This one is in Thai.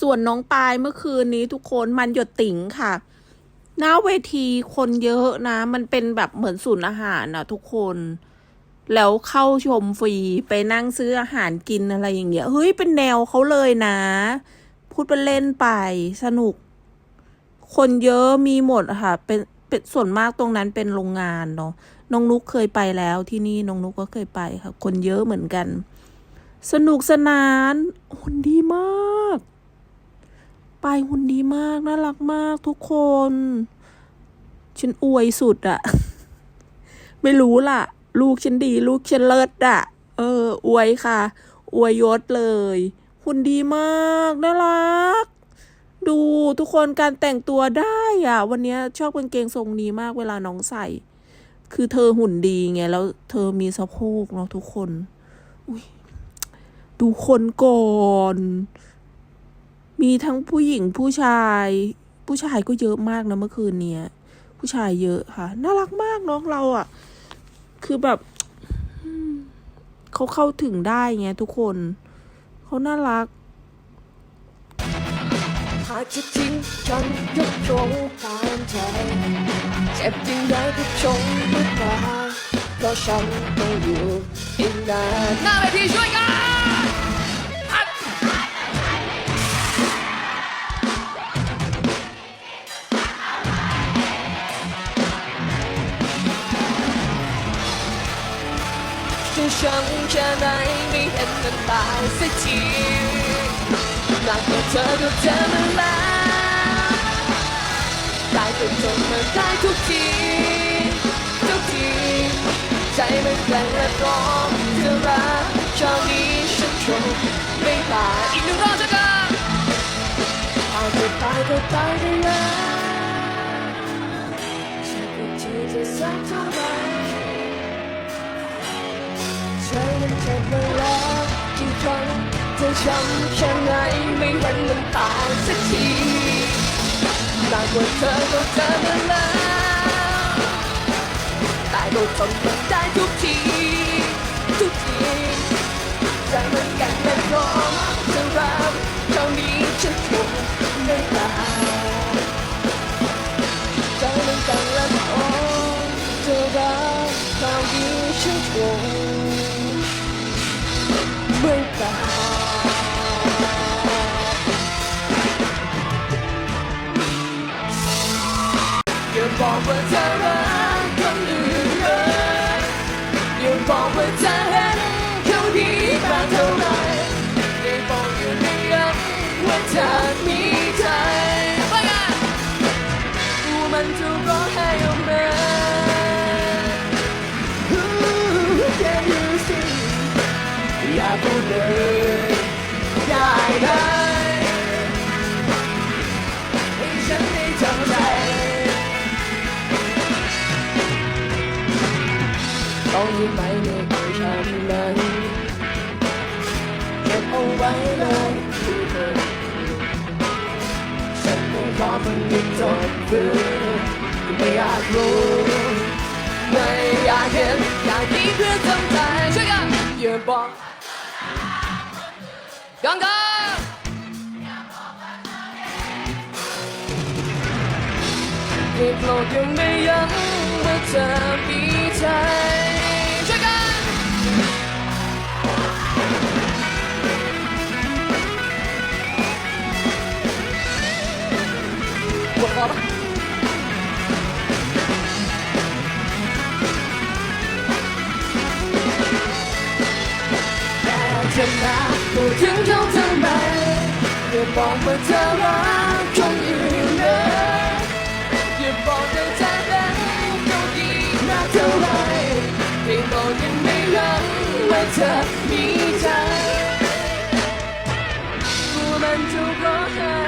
ส่วนน้องปายเมื่อคืนนี้ทุกคนมันหยดติ๋งค่ะ หน้าเวทีคนเยอะนะ มันเป็นแบบเหมือนศูนย์อาหารนะทุกคน แล้วเข้าชมฟรีไปนั่งซื้ออาหารกินอะไรอย่างเงี้ย เฮ้ย เป็นแนวเขาเลยนะ พูดเป็นเล่นไปสนุก คนเยอะมีหมดค่ะ เป็นเป็นส่วนมากตรงนั้นเป็นโรงงานเนาะ น้องนุกเคยไปแล้วที่นี่น้องนุกก็เคยไปค่ะ คนเยอะเหมือนกัน สนุกสนานหุ่นดีมาก ไปหุ่นดีมาก น่ารักมากทุกคน ฉันอวยสุดอะไม่รู้ล่ะ ลูกฉันดี ลูกฉันเลิศอะเออ อวยค่ะ อวยยศเลยหุ่นดีมากน่ารัก ดูทุกคนการแต่งตัวได้อะวันนี้ชอบกางเกงทรงนี้มากเวลาน้องใส่ คือเธอหุ่นดีไง แล้วเธอมีสะโพกเนาะทุกคน อุ้ยดูคนก่อน มีทั้งผู้หญิงผู้ชาย ผู้ชายก็เยอะมากนะเมื่อคืนเนี้ย ผู้ชายเยอะค่ะ น่ารักมากน้องเราอะ่ะ คือแบบอืมเขาเข้าถึงได้ไงทุกคนเขาน่ารักหากจะทิ้งฉันยกตรงตามใจเจ็บจริงได้ก็ชงไม่ตายเพราะฉันต้องอยู่อีกนานหน้าเวทีช่วยกัน ช้ำแค่ไหนไม่เห็นมันตายสักทีหนักกว่าเธอก็เจอมาแล้วได้ก็จนมาได้ทุกทีทุกทีใจมันแกล้งและร้องจะรักเช้านี้ฉันคงไม่ตายอีกหนึ่งรอบช่วยกันเอาจะตายก็ตายได้แล้วฉันก็ที่จะสักเท่าไหร่ ฉันเจ็บมาแล้วกี่ครั้งจะช้ำแค่ไหนไม่เห็นมันตาสักทีนานกว่าเธอก็เจอมาแล้วแต่ก็ทนมันได้ทุกทีทุกทีใจมันกันและพร้อมจะรับเท่านี้ฉันคงไม่ตายใจมันกันและพร้อมจะรับเท่านี้ฉันคง บอกว่าเธอรักคนอื่นเลยอย่าบอกว่าเธอเห็นเขาดีมากเท่าไหรได้บอกอยู่ในยังว่าเธอมีใจไปกันดูมันจะร้องไห้ออกมา Ooh, Can you see อย่าพูดเลยได้ไหม ต้องยิ้มไปในตัวฉันนั้นเก็บเอาไว้เลยที่เธอฉันคงขอมันหยุดจนฟื้นไม่อยากรู้ ไม่อยากเห็น อยากมีเพื่อนจำใจช่วยกันอย่าบอกกังกันให้โปรดยังไม่ย้ำว่าเธอมีใจ พอปะจะมาพูดถึงเขาทำไมอย่าบอกว่าเธอรักคนอื่นเลยอย่าบอกว่าเธอรักเขาดีมากเท่าไรให้บอกยังไม่รักว่าเธอมีใจกูมันจะร้องไห้